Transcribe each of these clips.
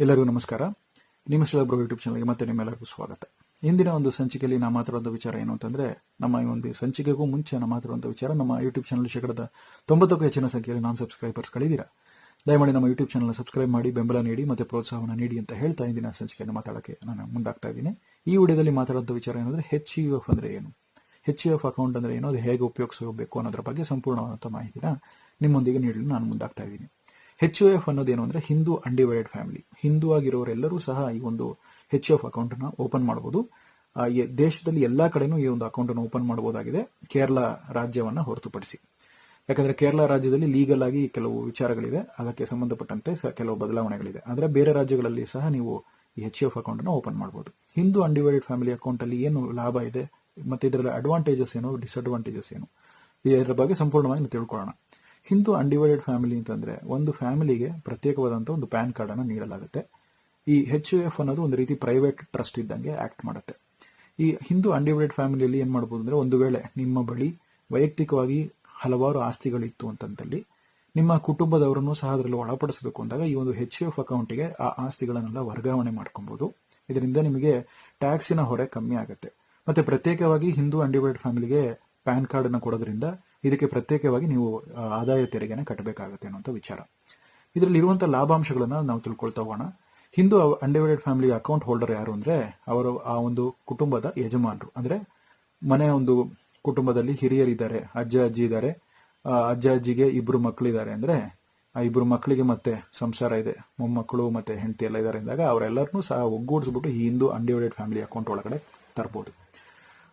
ಎಲ್ಲರಿಗೂ ನಮಸ್ಕಾರ. ನಿಮ್ಮ ಬ್ರೋ ಯೂಟ್ಯೂಬ್ ಚಾನಲ್ಗೆ ಮತ್ತೆ ನಿಮ್ಮೆಲ್ಲರಿಗೂ ಸ್ವಾಗತ. ಇಂದಿನ ಒಂದು ಸಂಚಿಕೆಯಲ್ಲಿ ನಾ ಮಾತಾಡುವಂಥ ವಿಚಾರ ಏನು ಅಂತಂದ್ರೆ, ನಮ್ಮ ಈ ಒಂದು ಸಂಚಿಕೆಗೂ ಮುಂಚೆ ನಾ ಮಾತಾಡುವಂಥ ವಿಚಾರ, ನಮ್ಮ ಯೂಟ್ಯೂಬ್ ಚಾನಲ್ ಶೇಕಡದ ತೊಂಬತ್ತಕ್ಕೂ ಹೆಚ್ಚಿನ ಸಂಖ್ಯೆಯಲ್ಲಿ ನಾನ್ ಸಬ್ಸ್ಕ್ರೈಬರ್ಸ್ಗಳಿದ್ದೀರಾ ದಯಮಾಡಿ ನಮ್ಮ ಯೂಟ್ಯೂಬ್ ಚಾನಲ್ ಸಬ್ಸ್ಕ್ರೈಬ್ ಮಾಡಿ, ಬೆಂಬಲ ನೀಡಿ ಮತ್ತೆ ಪ್ರೋತ್ಸಾಹವನ್ನು ನೀಡಿ ಅಂತ ಹೇಳ್ತಾ ಇಂದಿನ ಸಂಚಿಕೆಯನ್ನು ಮಾತಾಡೋಕ್ಕೆ ನಾನು ಮುಂದಾಗ್ತಾ ಇದ್ದೀನಿ. ಈ ವಿಡಿಯೋದಲ್ಲಿ ಮಾತಾಡುವಂಥ ವಿಚಾರ ಏನಂದ್ರೆ ಹೆಚ್ ಯು ಎಫ್ ಅಂದ್ರೆ ಏನು? ಹೆಚ್ ಯು ಎಫ್ ಅಕೌಂಟ್ ಅಂದ್ರೆ ಏನು? ಅದು ಹೇಗೆ ಉಪಯೋಗಿಸಬೇಕು ಅನ್ನೋದ್ರ ಬಗ್ಗೆ ಸಂಪೂರ್ಣವಾದಂಥ ಮಾಹಿತಿನ ನಿಮ್ಮೊಂದಿಗೆ ನೀಡಲು ನಾನು ಮುಂದಾಗ್ತಾ ಇದ್ದೀನಿ. ಹೆಚ್ ಯು ಎಫ್ ಅನ್ನೋದೇನು ಅಂದ್ರೆ ಹಿಂದೂ ಅನ್ಡಿವೈಡೆಡ್ ಫ್ಯಾಮಿಲಿ ಹಿಂದೂ ಆಗಿರೋರೆಲ್ಲರೂ ಸಹ ಈ ಒಂದು ಹೆಚ್ ಎಫ್ ಅಕೌಂಟ್ನ ಓಪನ್ ಮಾಡಬಹುದು ದೇಶದಲ್ಲಿ ಎಲ್ಲಾ ಕಡೆನೂ ಈ ಒಂದು ಅಕೌಂಟ್ ಅನ್ನು ಓಪನ್ ಮಾಡಬಹುದಾಗಿದೆ ಕೇರಳ ರಾಜ್ಯವನ್ನ ಹೊರತುಪಡಿಸಿ. ಯಾಕಂದ್ರೆ ಕೇರಳ ರಾಜ್ಯದಲ್ಲಿ ಲೀಗಲ್ ಆಗಿ ಕೆಲವು ವಿಚಾರಗಳಿದೆ. ಅದಕ್ಕೆ ಸಂಬಂಧಪಟ್ಟಂತೆ ಕೆಲವು ಬದಲಾವಣೆಗಳಿದೆ. ಆದ್ರೆ ಬೇರೆ ರಾಜ್ಯಗಳಲ್ಲಿ ಸಹ ನೀವು ಈ ಹೆಚ್ ಎಫ್ ಅಕೌಂಟ್ ಅನ್ನು ಓಪನ್ ಮಾಡಬಹುದು ಹಿಂದೂ ಅನ್ಡಿವೈಡೆಡ್ ಫ್ಯಾಮಿಲಿ ಅಕೌಂಟ್ ಅಲ್ಲಿ ಏನು ಲಾಭ ಇದೆ? ಮತ್ತೆ ಇದರ ಅಡ್ವಾಂಟೇಜಸ್ ಏನು? ಡಿಸ್ಅಡ್ವಾಂಟೇಜಸ್ ಏನು? ಇದರ ಬಗ್ಗೆ ಸಂಪೂರ್ಣವಾಗಿ ತಿಳ್ಕೊಳ್ಳೋಣ. ಹಿಂದೂ ಅನ್ಡಿವೈಡೆಡ್ ಫ್ಯಾಮಿಲಿ ಅಂತಂದ್ರೆ ಒಂದು ಫ್ಯಾಮಿಲಿಗೆ ಪ್ರತ್ಯೇಕವಾದಂಥ ಒಂದು ಪ್ಯಾನ್ ಕಾರ್ಡ್ ಅನ್ನು ನೀಡಲಾಗುತ್ತೆ. ಈ ಹೆಚ್ ಯು ಎಫ್ ಅನ್ನೋದು ಒಂದು ರೀತಿ ಪ್ರೈವೇಟ್ ಟ್ರಸ್ಟ್ ಇದ್ದಂಗೆ ಆಕ್ಟ್ ಮಾಡುತ್ತೆ. ಈ ಹಿಂದೂ ಅನ್ಡಿವೈಡೆಡ್ ಫ್ಯಾಮಿಲಿಯಲ್ಲಿ ಏನ್ ಮಾಡಬಹುದು ಅಂದ್ರೆ ಒಂದು ವೇಳೆ ನಿಮ್ಮ ಬಳಿ ವೈಯಕ್ತಿಕವಾಗಿ ಹಲವಾರು ಆಸ್ತಿಗಳಿತ್ತು ಅಂತಂದಲ್ಲಿ ನಿಮ್ಮ ಕುಟುಂಬದವರನ್ನು ಸಹ ಅದರಲ್ಲಿ ಒಳಪಡಿಸಬೇಕು ಅಂದಾಗ ಈ ಒಂದು ಹೆಚ್ ಎಫ್ ಅಕೌಂಟ್ಗೆ ಆ ಆಸ್ತಿಗಳನ್ನೆಲ್ಲ ವರ್ಗಾವಣೆ ಮಾಡ್ಕೊಬಹುದು ಇದರಿಂದ ನಿಮಗೆ ಟ್ಯಾಕ್ಸಿನ ಹೊರೆ ಕಮ್ಮಿ ಆಗುತ್ತೆ. ಮತ್ತೆ ಪ್ರತ್ಯೇಕವಾಗಿ ಹಿಂದೂ ಅನ್ಡಿವೈಡೆಡ್ ಫ್ಯಾಮಿಲಿಗೆ ಪ್ಯಾನ್ ಕಾರ್ಡ್ ಅನ್ನು ಕೊಡೋದ್ರಿಂದ ಇದಕ್ಕೆ ಪ್ರತ್ಯೇಕವಾಗಿ ನೀವು ಆದಾಯ ತೆರಿಗೆನ ಕಟ್ಟಬೇಕಾಗುತ್ತೆ ಅನ್ನುವಂಥ ವಿಚಾರ. ಇದರಲ್ಲಿ ಇರುವಂಥ ಲಾಭಾಂಶಗಳನ್ನು ನಾವು ತಿಳ್ಕೊಳ್ತಾ ಹೋಗೋಣ. Hindu undivided family account holder ಯಾರು ಅಂದ್ರೆ, ಅವರು ಆ ಒಂದು ಕುಟುಂಬದ ಯಜಮಾನರು. ಅಂದ್ರೆ, ಮನೆ ಒಂದು ಕುಟುಂಬದಲ್ಲಿ ಹಿರಿಯರಿದ್ದಾರೆ, ಅಜ್ಜ, ಅಜ್ಜಿ ಇದ್ದಾರೆ. ಅಜ್ಜ, ಅಜ್ಜಿಗೆ ಇಬ್ಬರು ಮಕ್ಕಳಿದ್ದಾರೆ ಅಂದ್ರೆ, ಆ ಇಬ್ಬರು ಮಕ್ಕಳಿಗೆ ಮತ್ತೆ ಸಂಸಾರ ಇದೆ. ಮೊಮ್ಮಕ್ಕಳು ಮತ್ತೆ ಹೆಂಡತಿ ಎಲ್ಲ ಇದ್ದಾರೆ ಅಂದಾಗ ಅವರೆಲ್ಲರನ್ನೂ ಸಹ ಒಗ್ಗೂಡಿಸ್ಬಿಟ್ಟು ಈ ಹಿಂದೂ ಅಂಡಿವೈಡೆಡ್ ಫ್ಯಾಮಿಲಿ ಅಕೌಂಟ್ ಒಳಗಡೆ ತರ್ಬೋದು.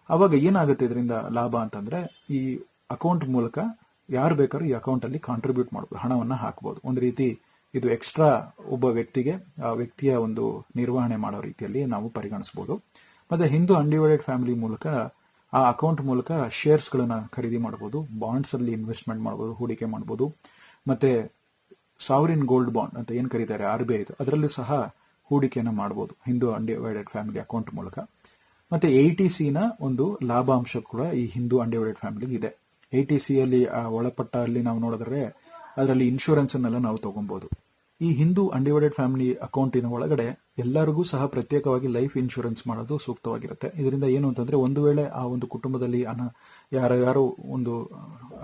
ಅವಾಗ ಏನಾಗುತ್ತೆ ಇದರಿಂದ ಲಾಭ ಅಂತಂದ್ರೆ, ಈ ಅಕೌಂಟ್ ಮೂಲಕ ಯಾರು ಬೇಕಾದ್ರೂ ಈ ಅಕೌಂಟ್ ಅಲ್ಲಿ ಕಾಂಟ್ರಿಬ್ಯೂಟ್ ಮಾಡಬಹುದು ಹಣವನ್ನ ಹಾಕಬಹುದು ಒಂದು ರೀತಿ ಇದು ಎಕ್ಸ್ಟ್ರಾ ಒಬ್ಬ ವ್ಯಕ್ತಿಗೆ, ಆ ವ್ಯಕ್ತಿಯ ಒಂದು ನಿರ್ವಹಣೆ ಮಾಡೋ ರೀತಿಯಲ್ಲಿ ನಾವು ಪರಿಗಣಿಸಬಹುದು ಮತ್ತೆ ಹಿಂದೂ ಅನ್ಡಿವೈಡೆಡ್ ಫ್ಯಾಮಿಲಿ ಮೂಲಕ ಆ ಅಕೌಂಟ್ ಮೂಲಕ ಶೇರ್ಸ್ ಗಳನ್ನ ಖರೀದಿ ಮಾಡಬಹುದು ಬಾಂಡ್ಸ್ ಅಲ್ಲಿ ಇನ್ವೆಸ್ಟ್ಮೆಂಟ್ ಮಾಡಬಹುದು ಹೂಡಿಕೆ ಮಾಡಬಹುದು ಮತ್ತೆ ಸಾವರಿನ್ ಗೋಲ್ಡ್ ಬಾಂಡ್ ಅಂತ ಏನ್ ಕರೀತಾರೆ ಆರ್ ಬಿ ಐ ಅದರಲ್ಲೂ ಸಹ ಹೂಡಿಕೆಯನ್ನ ಮಾಡಬಹುದು ಹಿಂದೂ ಅನ್ಡಿವೈಡೆಡ್ ಫ್ಯಾಮಿಲಿ ಅಕೌಂಟ್ ಮೂಲಕ. ಮತ್ತೆ ಎ ಟಿ ಸಿ ನ ಒಂದು ಲಾಭಾಂಶ ಕೂಡ ಈ ಹಿಂದೂ ಅಂಡಿವೈಡೆಡ್ ಫ್ಯಾಮಿಲಿಗೆ ಇದೆ. ಎ ಟಿ ಸಿ ಅಲ್ಲಿ ಒಳಪಟ್ಟ ಅಲ್ಲಿ ನಾವು ನೋಡಿದ್ರೆ ಅದರಲ್ಲಿ ಇನ್ಶೂರೆನ್ಸ್ ಅನ್ನೆಲ್ಲ ನಾವು ತಗೊಬಹುದು ಈ ಹಿಂದೂ ಅನ್ಡಿವೈಡೆಡ್ ಫ್ಯಾಮಿಲಿ ಅಕೌಂಟಿನ ಒಳಗಡೆ ಎಲ್ಲರಿಗೂ ಸಹ ಪ್ರತ್ಯೇಕವಾಗಿ ಲೈಫ್ ಇನ್ಶೂರೆನ್ಸ್ ಮಾಡೋದು ಸೂಕ್ತವಾಗಿರುತ್ತೆ. ಇದರಿಂದ ಏನು ಅಂತಂದ್ರೆ ಒಂದು ವೇಳೆ ಆ ಒಂದು ಕುಟುಂಬದಲ್ಲಿ ಅನ, ಯಾರ, ಯಾರೋ ಒಂದು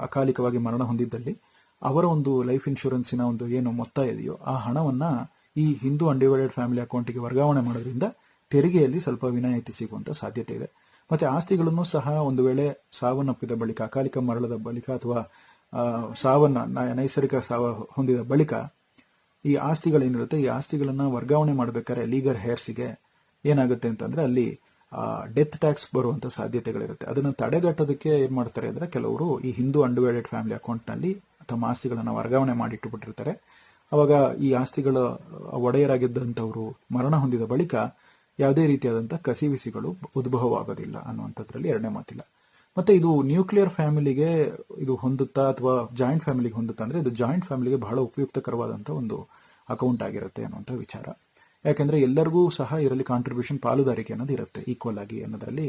ಅಕಾಲಿಕವಾಗಿ ಮರಣ ಹೊಂದಿದ್ದಲ್ಲಿ ಅವರ ಒಂದು ಲೈಫ್ ಇನ್ಶೂರೆನ್ಸಿನ ಒಂದು ಏನು ಮೊತ್ತ ಇದೆಯೋ ಆ ಹಣವನ್ನ ಈ ಹಿಂದೂ ಅನ್ಡಿವೈಡೆಡ್ ಫ್ಯಾಮಿಲಿ ಅಕೌಂಟಿಗೆ ವರ್ಗಾವಣೆ ಮಾಡೋದ್ರಿಂದ ತೆರಿಗೆಯಲ್ಲಿ ಸ್ವಲ್ಪ ವಿನಾಯಿತಿ ಸಿಗುವಂತ ಸಾಧ್ಯತೆ ಇದೆ. ಮತ್ತೆ ಆಸ್ತಿಗಳನ್ನು ಸಹ ಒಂದು ವೇಳೆ ಸಾವನ್ನಪ್ಪಿದ ಬಳಿಕ ಅಕಾಲಿಕ ಮರಳದ ಬಳಿಕ ಅಥವಾ ಸಾವನ್ನ ನೈಸರ್ಗಿಕ ಸಾವ ಹೊಂದಿದ ಬಳಿಕ ಈ ಆಸ್ತಿಗಳೇನಿರುತ್ತೆ, ಈ ಆಸ್ತಿಗಳನ್ನ ವರ್ಗಾವಣೆ ಮಾಡಬೇಕಾದ್ರೆ ಲೀಗರ್ ಹೇರ್ಸಿಗೆ ಏನಾಗುತ್ತೆ ಅಂತಂದ್ರೆ ಅಲ್ಲಿ ಡೆತ್ ಟ್ಯಾಕ್ಸ್ ಬರುವಂತ ಸಾಧ್ಯತೆಗಳಿರುತ್ತೆ. ಅದನ್ನು ತಡೆಗಟ್ಟೋದಕ್ಕೆ ಏನ್ ಮಾಡ್ತಾರೆ ಅಂದ್ರೆ ಕೆಲವರು ಈ ಹಿಂದೂ ಅಂಡಿವೈಡೆಡ್ ಫ್ಯಾಮಿಲಿ ಅಕೌಂಟ್ನಲ್ಲಿ ತಮ್ಮ ಆಸ್ತಿಗಳನ್ನ ವರ್ಗಾವಣೆ ಮಾಡಿಟ್ಟುಬಿಟ್ಟಿರ್ತಾರೆ. ಅವಾಗ ಈ ಆಸ್ತಿಗಳ ಒಡೆಯರಾಗಿದ್ದಂಥವರು ಮರಣ ಹೊಂದಿದ ಬಳಿಕ ಯಾವುದೇ ರೀತಿಯಾದಂಥ ಕಸಿವಿಸಿಗಳು ಉದ್ಭವವಾಗೋದಿಲ್ಲ ಅನ್ನುವಂಥದ್ರಲ್ಲಿ ಎರಡನೇ ಮಾತಿಲ್ಲ. ಮತ್ತೆ ಇದು ನ್ಯೂಕ್ಲಿಯರ್ ಫ್ಯಾಮಿಲಿಗೆ ಇದು ಹೊಂದುತ್ತಾ ಅಥವಾ ಜಾಯಿಂಟ್ ಫ್ಯಾಮಿಲಿಗೆ ಹೊಂದುತ್ತಾ ಅಂದ್ರೆ ಇದು ಜಾಯಿಂಟ್ ಫ್ಯಾಮಿಲಿಗೆ ಬಹಳ ಉಪಯುಕ್ತಕರವಾದಂಥ ಒಂದು ಅಕೌಂಟ್ ಆಗಿರುತ್ತೆ ಅನ್ನುವಂಥ ವಿಚಾರ. ಯಾಕೆಂದ್ರೆ ಎಲ್ಲರಿಗೂ ಸಹ ಇದರಲ್ಲಿ ಕಾಂಟ್ರಿಬ್ಯೂಷನ್ ಪಾಲುದಾರಿಕೆ ಅನ್ನೋದು ಇರುತ್ತೆ ಈಕ್ವಲ್ ಆಗಿ ಅನ್ನೋದರಲ್ಲಿ.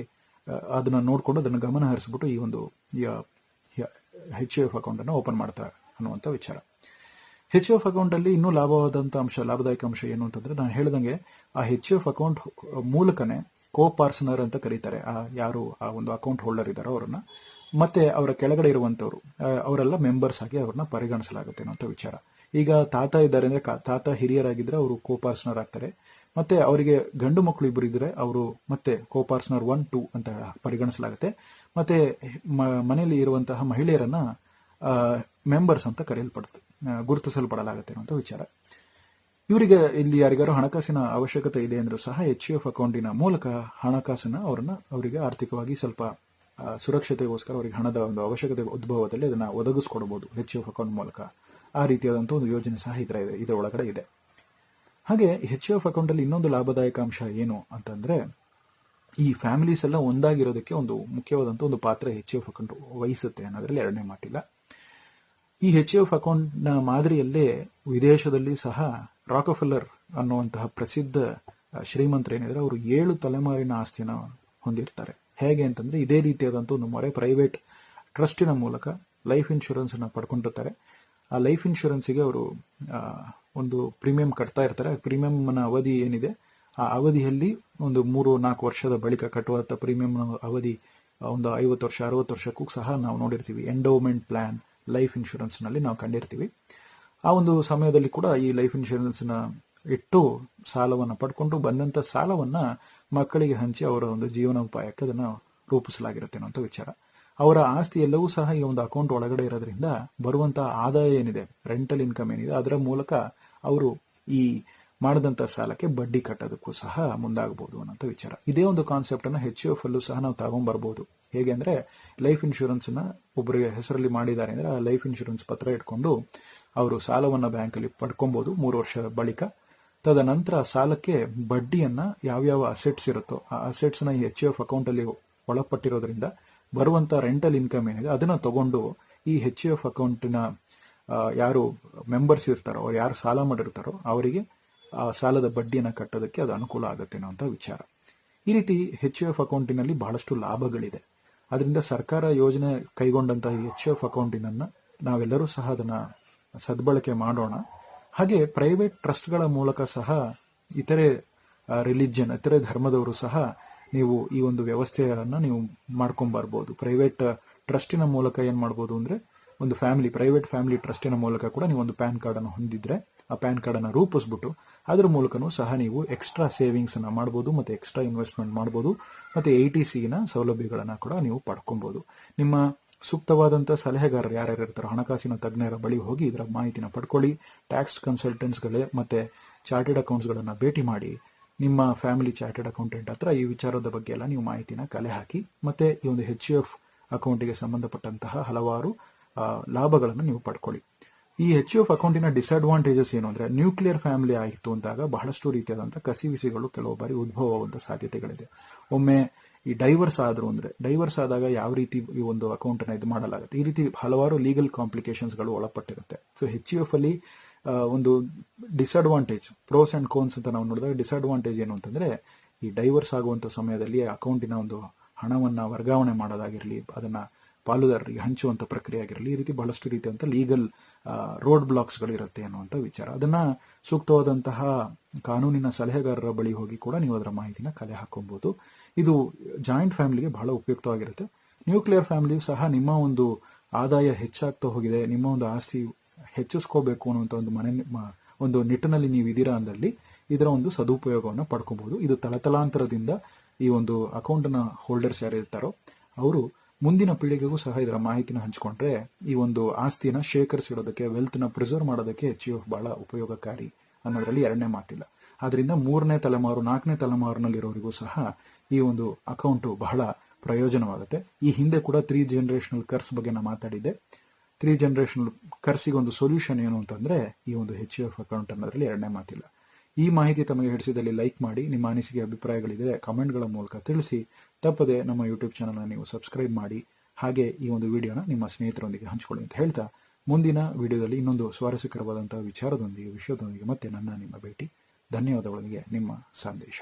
ಅದನ್ನ ನೋಡ್ಕೊಂಡು ಅದನ್ನು ಗಮನ ಹರಿಸ್ಬಿಟ್ಟು ಈ ಒಂದು ಹೆಚ್ ಎಫ್ ಅಕೌಂಟ್ ಅನ್ನು ಓಪನ್ ಮಾಡ್ತಾರೆ ಅನ್ನುವಂಥ ವಿಚಾರ. ಹೆಚ್ ಎಫ್ ಅಕೌಂಟ್ ಅಲ್ಲಿ ಇನ್ನೂ ಲಾಭವಾದಂತ ಅಂಶ, ಲಾಭದಾಯಕ ಅಂಶ ಏನು ಅಂತಂದ್ರೆ ನಾನು ಹೇಳಿದಂಗೆ ಆ ಹೆಚ್ ಎಫ್ ಅಕೌಂಟ್ ಮೂಲಕನೇ ಕೋ ಪಾರ್ಸನರ್ ಅಂತ ಕರೀತಾರೆ. ಆ ಯಾರು ಆ ಒಂದು ಅಕೌಂಟ್ ಹೋಲ್ಡರ್ ಇದ್ದಾರೋ ಅವರನ್ನ. ಮತ್ತೆ ಅವರ ಕೆಳಗಡೆ ಇರುವಂತವರು ಅವರೆಲ್ಲ ಮೆಂಬರ್ಸ್ ಆಗಿ ಅವ್ರನ್ನ ಪರಿಗಣಿಸಲಾಗುತ್ತೆ ಅನ್ನೋಂಥ ವಿಚಾರ. ಈಗ ತಾತ ಇದ್ದಾರೆ ಅಂದ್ರೆ ತಾತ ಹಿರಿಯರಾಗಿದ್ರೆ ಅವರು ಕೋ ಪಾರ್ಸನರ್ ಆಗ್ತಾರೆ. ಮತ್ತೆ ಅವರಿಗೆ ಗಂಡು ಮಕ್ಕಳು ಇಬ್ಬರು ಇದ್ರೆ ಅವರು ಮತ್ತೆ ಕೋ ಪಾರ್ಸನರ್ ಒನ್ ಟೂ ಅಂತ ಪರಿಗಣಿಸಲಾಗುತ್ತೆ. ಮತ್ತೆ ಮನೆಯಲ್ಲಿ ಇರುವಂತಹ ಮಹಿಳೆಯರನ್ನ ಮೆಂಬರ್ಸ್ ಅಂತ ಕರೆಯಲ್ಪಡುತ್ತೆ. ಗುರುತಿಸಲ್ಪಡಲಾಗುತ್ತೆ ಅನ್ನುವಂಥ ವಿಚಾರ. ಇವರಿಗೆ ಇಲ್ಲಿ ಯಾರಿಗಾರು ಹಣಕಾಸಿನ ಅವಶ್ಯಕತೆ ಇದೆ ಅಂದರೂ ಸಹ ಎಚ್ ಎಫ್ ಅಕೌಂಟಿನ ಮೂಲಕ ಹಣಕಾಸನ್ನ ಅವರನ್ನು ಅವರಿಗೆ ಆರ್ಥಿಕವಾಗಿ ಸ್ವಲ್ಪ ಸುರಕ್ಷತೆಗೋಸ್ಕರ ಅವರಿಗೆ ಹಣದ ಒಂದು ಅವಶ್ಯಕತೆ ಉದ್ಭವದಲ್ಲಿ ಅದನ್ನು ಒದಗಿಸ್ಕೊಡ್ಬೋದು ಎಚ್ ಎಫ್ ಅಕೌಂಟ್ ಮೂಲಕ. ಆ ರೀತಿಯಾದಂಥ ಒಂದು ಯೋಜನೆ ಸಹ ಇದರ ಇದೆ, ಇದರ ಒಳಗಡೆ ಇದೆ. ಹಾಗೆ ಎಚ್ ಎಫ್ ಅಕೌಂಟಲ್ಲಿ ಇನ್ನೊಂದು ಲಾಭದಾಯಕ ಅಂಶ ಏನು ಅಂತಂದರೆ, ಈ ಫ್ಯಾಮಿಲೀಸ್ ಎಲ್ಲ ಒಂದಾಗಿರೋದಕ್ಕೆ ಒಂದು ಮುಖ್ಯವಾದಂಥ ಒಂದು ಪಾತ್ರ ಎಚ್ ಎಫ್ ಅಕೌಂಟ್ ವಹಿಸುತ್ತೆ ಅನ್ನೋದ್ರಲ್ಲಿ ಎರಡನೇ ಮಾತಿಲ್ಲ. ಈ ಹೆಚ್ ಎಫ್ ಅಕೌಂಟ್ನ ಮಾದರಿಯಲ್ಲೇ ವಿದೇಶದಲ್ಲಿ ಸಹ ರಾಕಫೆಲ್ಲರ್ ಅನ್ನುವಂತಹ ಪ್ರಸಿದ್ಧ ಶ್ರೀಮಂತರೇನಿದ್ರೆ ಅವರು ಏಳು ತಲೆಮಾರಿನ ಆಸ್ತಿನ ಹೊಂದಿರ್ತಾರೆ. ಹೇಗೆ ಅಂತಂದ್ರೆ, ಇದೇ ರೀತಿಯಾದಂತಹ ಒಂದು ಮೊರೆ ಪ್ರೈವೇಟ್ ಟ್ರಸ್ಟಿನ ಮೂಲಕ ಲೈಫ್ ಇನ್ಶೂರೆನ್ಸ್ ಅನ್ನ ಪಡ್ಕೊಂಡಿರ್ತಾರೆ. ಆ ಲೈಫ್ ಇನ್ಶೂರೆನ್ಸ್ಗೆ ಅವರು ಒಂದು ಪ್ರೀಮಿಯಂ ಕಟ್ತಾ ಇರ್ತಾರೆ. ಪ್ರೀಮಿಯಂನ ಅವಧಿ ಏನಿದೆ, ಆ ಅವಧಿಯಲ್ಲಿ ಒಂದು ಮೂರು ನಾಲ್ಕು ವರ್ಷದ ಬಳಿಕ ಕಟ್ಟುವಂತ ಪ್ರೀಮಿಯಂನ ಅವಧಿ ಒಂದು ಐವತ್ತು ವರ್ಷ, ಅರವತ್ತು ವರ್ಷಕ್ಕೂ ಸಹ ನಾವು ನೋಡಿರ್ತೀವಿ. ಎಂಡೋಮೆಂಟ್ ಪ್ಲಾನ್ ಲೈಫ್ ಇನ್ಶೂರೆನ್ಸ್ನಲ್ಲಿ ನಾವು ಕಂಡಿರ್ತೀವಿ. ಆ ಒಂದು ಸಮಯದಲ್ಲಿ ಕೂಡ ಈ ಲೈಫ್ ಇನ್ಶೂರೆನ್ಸ್ನ ಇಟ್ಟು ಸಾಲವನ್ನು ಪಡ್ಕೊಂಡು ಬಂದಂತ ಸಾಲವನ್ನು ಮಕ್ಕಳಿಗೆ ಹಂಚಿ ಅವರ ಒಂದು ಜೀವನೋಪಾಯಕ್ಕೆ ಅದನ್ನು ರೂಪಿಸಲಾಗಿರುತ್ತೆ ಅನ್ನೋಂಥ ವಿಚಾರ. ಅವರ ಆಸ್ತಿ ಎಲ್ಲವೂ ಸಹ ಈ ಒಂದು ಅಕೌಂಟ್ ಒಳಗಡೆ ಇರೋದ್ರಿಂದ ಬರುವಂತಹ ಆದಾಯ ಏನಿದೆ ರೆಂಟಲ್ ಇನ್ಕಮ್ ಏನಿದೆ, ಅದರ ಮೂಲಕ ಅವರು ಈ ಮಾಡಿದಂತ ಸಾಲಕ್ಕೆ ಬಡ್ಡಿ ಕಟ್ಟೋದಕ್ಕೂ ಸಹ ಮುಂದಾಗಬಹುದು ಅನ್ನೋಂಥ ವಿಚಾರ. ಇದೇ ಒಂದು ಕಾನ್ಸೆಪ್ಟ್ ಅನ್ನು ಹೆಚ್ ಎಫ್ ಅಲ್ಲೂ ಸಹ ನಾವು ತಗೊಂಡ್ಬರ್ಬೋದು ಹೇಗೆ ಅಂದ್ರೆ ಲೈಫ್ ಇನ್ಶೂರೆನ್ಸ್ನ ಒಬ್ಬರಿಗೆ ಹೆಸರಲ್ಲಿ ಮಾಡಿದ್ದಾರೆ ಅಂದ್ರೆ, ಆ ಲೈಫ್ ಇನ್ಶೂರೆನ್ಸ್ ಪತ್ರ ಇಟ್ಕೊಂಡು ಅವರು ಸಾಲವನ್ನ ಬ್ಯಾಂಕ್ ಅಲ್ಲಿ ಪಡ್ಕೊಬಹುದು ಮೂರು ವರ್ಷ ಬಳಿಕ. ತದನಂತರ ಸಾಲಕ್ಕೆ ಬಡ್ಡಿಯನ್ನ ಯಾವ್ಯಾವ ಅಸೆಟ್ಸ್ ಇರುತ್ತೋ, ಆ ಅಸೆಟ್ಸ್ನ ಹೆಚ್ ಎಫ್ ಅಕೌಂಟ್ ಅಲ್ಲಿ ಒಳಪಟ್ಟಿರೋದ್ರಿಂದ ಬರುವಂತ ರೆಂಟಲ್ ಇನ್ಕಮ್ ಏನಿದೆ, ಅದನ್ನ ತಗೊಂಡು ಈ ಹೆಚ್ ಎಫ್ ಅಕೌಂಟಿನ ಯಾರು ಮೆಂಬರ್ಸ್ ಇರ್ತಾರೋ, ಯಾರು ಸಾಲ ಮಾಡಿರ್ತಾರೋ, ಅವರಿಗೆ ಸಾಲದ ಬಡ್ಡಿಯನ್ನು ಕಟ್ಟೋದಕ್ಕೆ ಅದು ಅನುಕೂಲ ಆಗುತ್ತೆ ಅನ್ನೋ ವಿಚಾರ. ಈ ರೀತಿ ಹೆಚ್ ಎಫ್ ಅಕೌಂಟಿನಲ್ಲಿ ಬಹಳಷ್ಟು ಲಾಭಗಳಿದೆ. ಅದರಿಂದ ಸರ್ಕಾರ ಯೋಜನೆ ಕೈಗೊಂಡಂತಹ ಹೆಚ್ ಎಫ್ ಅಕೌಂಟಿನನ್ನು ನಾವೆಲ್ಲರೂ ಸಹ ಅದನ್ನು ಸದ್ಬಳಕೆ ಮಾಡೋಣ. ಹಾಗೆ ಪ್ರೈವೇಟ್ ಟ್ರಸ್ಟ್ಗಳ ಮೂಲಕ ಸಹ ಇತರೆ ರಿಲಿಜಿಯನ್ ಇತರೆ ಧರ್ಮದವರು ಸಹ ನೀವು ಈ ಒಂದು ವ್ಯವಸ್ಥೆಯನ್ನು ನೀವು ಮಾಡ್ಕೊಂಡ್ ಬರ್ಬೋದು ಪ್ರೈವೇಟ್ ಟ್ರಸ್ಟಿನ ಮೂಲಕ ಏನು ಮಾಡ್ಬೋದು ಅಂದ್ರೆ ಒಂದು ಫ್ಯಾಮಿಲಿ ಪ್ರೈವೇಟ್ ಫ್ಯಾಮಿಲಿ ಟ್ರಸ್ಟಿನ ಮೂಲಕ ಕೂಡ ನೀವು ಒಂದು ಪ್ಯಾನ್ ಕಾರ್ಡ್ ಅನ್ನು ಹೊಂದಿದ್ರೆ ಆ ಪ್ಯಾನ್ ಕಾರ್ಡ್ ಅನ್ನು ರೂಪಿಸ್ಬಿಟ್ಟು ಅದ್ರ ಮೂಲಕನೂ ಸಹ ನೀವು ಎಕ್ಸ್ಟ್ರಾ ಸೇವಿಂಗ್ಸ್ ಅನ್ನ ಮಾಡಬಹುದು ಮತ್ತೆ ಎಕ್ಸ್ಟ್ರಾ ಇನ್ವೆಸ್ಟ್ಮೆಂಟ್ ಮಾಡಬಹುದು ಮತ್ತೆ ಎ ಟಿ ಸಿನ ಸೌಲಭ್ಯಗಳನ್ನ ಕೂಡ ನೀವು ಪಡ್ಕೊಬಹುದು ನಿಮ್ಮ ಸೂಕ್ತವಾದಂತಹ ಸಲಹೆಗಾರರು ಯಾರ್ಯಾರು ಇರ್ತಾರೋ, ಹಣಕಾಸಿನ ತಜ್ಞರ ಬಳಿ ಹೋಗಿ ಇದರ ಮಾಹಿತಿನ ಪಡ್ಕೊಳ್ಳಿ. ಟ್ಯಾಕ್ಸ್ ಕನ್ಸಲ್ಟೆಂಟ್ಸ್ಗಳೇ ಮತ್ತೆ ಚಾರ್ಟೆಡ್ ಅಕೌಂಟ್ಸ್ಗಳನ್ನು ಭೇಟಿ ಮಾಡಿ ನಿಮ್ಮ ಫ್ಯಾಮಿಲಿ ಚಾರ್ಟೆಡ್ ಅಕೌಂಟೆಂಟ್ ಹತ್ರ ಈ ವಿಚಾರದ ಬಗ್ಗೆ ಎಲ್ಲ ನೀವು ಮಾಹಿತಿನ ಕಲೆ ಹಾಕಿ ಮತ್ತೆ ಈ ಒಂದು ಎಚ್ ಎಫ್ ಅಕೌಂಟಿಗೆ ಸಂಬಂಧಪಟ್ಟಂತಹ ಹಲವಾರು ಲಾಭಗಳನ್ನು ನೀವು ಪಡ್ಕೊಳ್ಳಿ. ಈ ಎಚ್ ಎಫ್ ಅಕೌಂಟಿನ ಡಿಸ್ಅಡ್ವಾಂಟೇಜಸ್ ಏನು ಅಂದ್ರೆ ನ್ಯೂಕ್ಲಿಯರ್ ಫ್ಯಾಮಿಲಿ ಆಯಿತು ಅಂದಾಗ ಬಹಳಷ್ಟು ರೀತಿಯಾದಂಥ ಕಸಿವಿಸಿಗಳು ಕೆಲವು ಬಾರಿ ಉದ್ಭವವಾದ ಸಾಧ್ಯತೆಗಳಿದೆ. ಒಮ್ಮೆ ಈ ಡೈವರ್ಸ್ ಆದ್ರು ಅಂದ್ರೆ ಡೈವರ್ಸ್ ಆದಾಗ ಯಾವ ರೀತಿ ಈ ಒಂದು ಅಕೌಂಟ್ ಅನ್ನ ಇದು ಮಾಡಲಾಗುತ್ತೆ? ಈ ರೀತಿ ಹಲವಾರು ಲೀಗಲ್ ಕಾಂಪ್ಲಿಕೇಶನ್ಸ್ಗಳು ಒಳಪಟ್ಟಿರುತ್ತೆ. ಸೊ ಎಚ್ ಎಫ್ ಅಲ್ಲಿ ಒಂದು ಡಿಸ್ಅಡ್ವಾಂಟೇಜ್ ಪ್ರೋಸ್ ಅಂಡ್ ಕೋನ್ಸ್ ಅಂತ ನಾವು ನೋಡಿದಾಗ ಡಿಸ್ಅಡ್ವಾಂಟೇಜ್ ಏನು ಅಂತಂದ್ರೆ, ಈ ಡೈವರ್ಸ್ ಆಗುವಂತ ಸಮಯದಲ್ಲಿ ಅಕೌಂಟಿನ ಒಂದು ಹಣವನ್ನ ವರ್ಗಾವಣೆ ಮಾಡೋದಾಗಿರಲಿ, ಅದನ್ನ ಪಾಲುದಾರರಿಗೆ ಹಂಚುವಂತ ಪ್ರಕ್ರಿಯೆ ಆಗಿರಲಿ, ಈ ರೀತಿ ಬಹಳಷ್ಟು ರೀತಿಯಂಥ ಲೀಗಲ್ ರೋಡ್ ಬ್ಲಾಕ್ಸ್ಗಳು ಇರುತ್ತೆ ಅನ್ನುವಂಥ ವಿಚಾರ. ಅದನ್ನ ಸೂಕ್ತವಾದಂತಹ ಕಾನೂನಿನ ಸಲಹೆಗಾರರ ಬಳಿ ಹೋಗಿ ಕೂಡ ನೀವು ಅದರ ಮಾಹಿತಿನ ಕಲೆ ಹಾಕೊಬಹುದು ಇದು ಜಾಯಿಂಟ್ ಫ್ಯಾಮಿಲಿಗೆ ಬಹಳ ಉಪಯುಕ್ತವಾಗಿರುತ್ತೆ. ನ್ಯೂಕ್ಲಿಯರ್ ಫ್ಯಾಮಿಲಿಯು ಸಹ ನಿಮ್ಮ ಒಂದು ಆದಾಯ ಹೆಚ್ಚಾಗ್ತಾ ಹೋಗಿದೆ, ನಿಮ್ಮ ಒಂದು ಆಸ್ತಿ ಹೆಚ್ಚಿಸ್ಕೋಬೇಕು ಅನ್ನುವಂಥ ಒಂದು ಮನೆ ಒಂದು ನಿಟ್ಟಿನಲ್ಲಿ ನೀವು ಇದೀರಾ ಅಂದಲ್ಲಿ ಇದರ ಒಂದು ಸದುಪಯೋಗವನ್ನು ಪಡ್ಕೋಬಹುದು ಇದು ತಳತಲಾಂತರದಿಂದ ಈ ಒಂದು ಅಕೌಂಟ್ನ ಹೋಲ್ಡರ್ಸ್ ಯಾರು ಇರ್ತಾರೋ ಅವರು ಮುಂದಿನ ಪೀಳಿಗೆಗೂ ಸಹ ಇದರ ಮಾಹಿತಿನ ಹಂಚಿಕೊಂಡ್ರೆ ಈ ಒಂದು ಆಸ್ತಿನ ಶೇಖರಿಸಿಡೋದಕ್ಕೆ ವೆಲ್ತ್ನ ಪ್ರಿಸರ್ವ್ ಮಾಡೋದಕ್ಕೆ ಎಚ್ ಯು ಬಹಳ ಉಪಯೋಗಕಾರಿ ಅನ್ನೋದರಲ್ಲಿ ಎರಡನೇ ಮಾತಿಲ್ಲ. ಆದ್ರಿಂದ ಮೂರನೇ ತಲೆಮಾರು, ನಾಲ್ಕನೇ ತಲೆಮಾರಿನಲ್ಲಿರೋರಿಗೂ ಸಹ ಈ ಒಂದು ಅಕೌಂಟ್ ಬಹಳ ಪ್ರಯೋಜನವಾಗುತ್ತೆ. ಈ ಹಿಂದೆ ಕೂಡ ತ್ರೀ ಜನರೇಷನಲ್ ಕರ್ಸ್ ಬಗ್ಗೆ ನಾನು ಮಾತಾಡಿದ್ದೆ. ತ್ರೀ ಜನರೇಷನಲ್ ಕರ್ಸಿಗೆ ಒಂದು ಸೊಲ್ಯೂಷನ್ ಏನು ಅಂತಂದ್ರೆ ಈ ಒಂದು ಎಚ್ ಎಫ್ ಅಕೌಂಟ್ ಅನ್ನೋದ್ರಲ್ಲಿ ಎರಡನೇ ಮಾತಿಲ್ಲ. ಈ ಮಾಹಿತಿ ತಮಗೆ ಹಿಡಿಸಿದಲ್ಲಿ ಲೈಕ್ ಮಾಡಿ, ನಿಮ್ಮ ಅನಿಸಿಕೆ ಅಭಿಪ್ರಾಯಗಳಿದ್ರೆ ಕಮೆಂಟ್ಗಳ ಮೂಲಕ ತಿಳಿಸಿ. ತಪ್ಪದೆ ನಮ್ಮ ಯೂಟ್ಯೂಬ್ ಚಾನಲ್ನ ನೀವು ಸಬ್ಸ್ಕ್ರೈಬ್ ಮಾಡಿ. ಹಾಗೆ ಈ ಒಂದು ವಿಡಿಯೋನ ನಿಮ್ಮ ಸ್ನೇಹಿತರೊಂದಿಗೆ ಹಂಚಿಕೊಳ್ಳಿ ಅಂತ ಹೇಳ್ತಾ, ಮುಂದಿನ ವಿಡಿಯೋದಲ್ಲಿ ಇನ್ನೊಂದು ಸ್ವಾರಸ್ಯಕರವಾದಂತಹ ವಿಚಾರದೊಂದಿಗೆ, ವಿಷಯದೊಂದಿಗೆ ಮತ್ತೆ ನನ್ನ ನಿಮ್ಮ ಭೇಟಿ. ಧನ್ಯವಾದಗಳೊಂದಿಗೆ ನಿಮ್ಮ ಸಂದೇಶ.